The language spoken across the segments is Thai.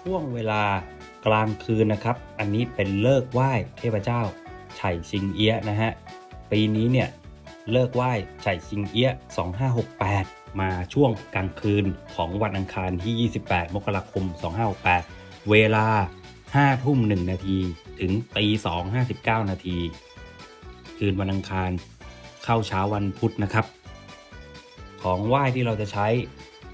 ช่วงเวลากลางคืนนะครับ อันนี้เป็นเลิกไหว้เทพเจ้าไฉซิงเอี้ยะนะฮะ ปีนี้เนี่ยเลิกไหว้ไฉซิงเอี้ย2568 มาช่วงกลางคืนของวันอังคารที่ 28 มกราคม 2568 เวลา 5 ทุ่ม 1 นาที ถึงตี2 59 นาที คืนวันอังคารเข้าเช้าวันพุธนะครับ ของไหว้ที่เราจะใช้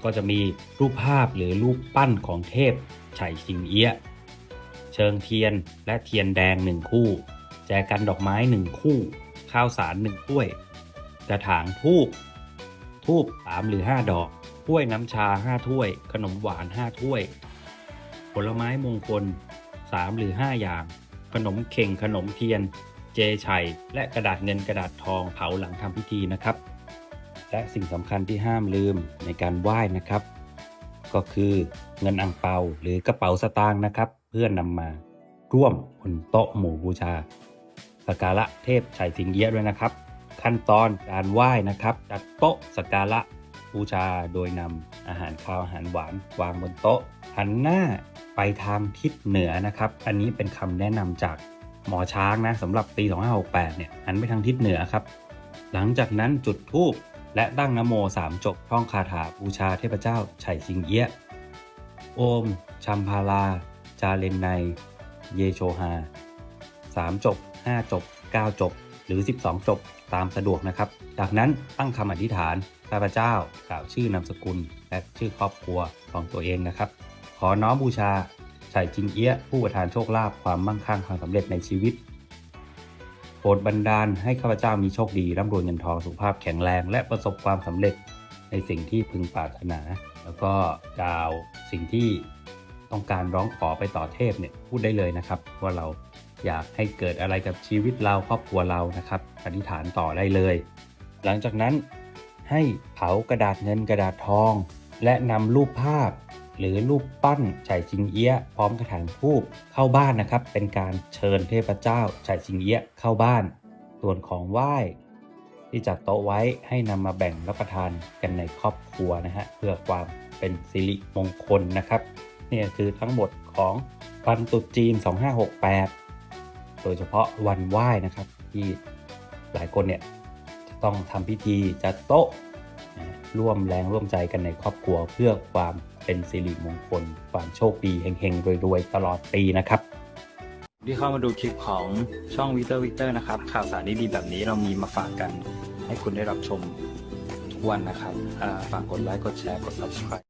ก็จะมีรูปภาพหรือรูปปั้นของเทพ ไฉสิงเอี้ยะเชิงเทียนและเทียนแดงหนึ่งคู่ แจกันดอกไม้หนึ่งคู่ ข้าวสารหนึ่งถ้วย กระถางทูบทูบสามหรือห้าดอกถ้วยน้ำชาห้าถ้วย ขนมหวานห้าถ้วย ผลไม้มงคลสามหรือห้าอย่าง ขนมเข่งขนมเทียน เจชัยและกระดาษเงินกระดาษทองเผาหลังทำพิธีนะครับ และสิ่งสำคัญที่ห้ามลืมในการไหว้นะครับ ก็คือเงินอังเปาหรือกระเป๋าสตางค์นะครับ เพื่อนำมาร่วมบนโต๊ะหมู่บูชาสักการะเทพไฉสิงเอียะด้วยนะครับ ขั้นตอนการไหว้นะครับจัดโต๊ะสักการะบูชาโดยนำอาหารคาวอาหารหวานวางบนโต๊ะหันหน้าไปทางทิศเหนือนะครับ อันนี้เป็นคำแนะนำจากหมอช้างนะสำหรับปี 2568 เนี่ยหันไปทางทิศเหนือครับ หลังจากนั้นจุดธูป และตั้งนโมสามจบท่องคาถาบูชาเทพเจ้าไฉสิงเอี้ย โอม ชัมพาลา จาเลนไน เยโชฮา3จบ5จบ9จบ หรือ 12 จบตามสะดวกนะครับ จากนั้นตั้งคำอธิษฐานข้าพเจ้ากล่าวชื่อนามสกุล และชื่อครอบครัวของตัวเองนะครับ ขอน้อมบูชาไฉจิงเอี้ย ผู้ประทานโชคลาภความมั่งคั่งความสำเร็จในชีวิต ปรดบันดาลให้ข้าพเจ้ามีโชคดีร่ำรวยเงินทองสุขภาพแข็งแรง และประสบความสำเร็จในสิ่งที่พึงปรารถนา แล้วก็กล่าวสิ่งที่ต้องการร้องขอไปต่อเทพเนี่ยพูดได้เลยนะครับ ว่าเราอยากให้เกิดอะไรกับชีวิตเราครอบครัวเรานะครับอธิษฐานต่อได้เลย หลังจากนั้นให้เผากระดาษเงินกระดาษทอง และนำรูปภาพ หรือรูปปั้นไฉจิงเอี้ยะพร้อมกระถางทูบเข้าบ้านนะครับ เป็นการเชิญเทพเจ้าไฉจิงเอี้ยะเข้าบ้าน ส่วนของไหว้ ที่จัดโต๊ะไว้ให้นำมาแบ่งรับประทานกันในครอบครัวนะฮะเพื่อความเป็นสิริมงคลนะครับนี่คือทั้งหมดของวันตุจีน 2568 โดยเฉพาะวันไหว้นะครับที่หลายคนเนี่ยจะต้องทำพิธีจัดโต๊ะร่วมแรงร่วมใจกันในครอบครัวเพื่อความ เป็นสิริมงคล ความโชคดีเฮงๆรวยๆ ตลอดปีนะครับ ที่เข้ามาดูคลิปของช่องวิเตอร์วิเตอร์นะครับ ข่าวสารดีๆแบบนี้เรามีมาฝากกันให้คุณได้รับชมทุกวันนะครับฝากกดไลค์กดแชร์กด subscribe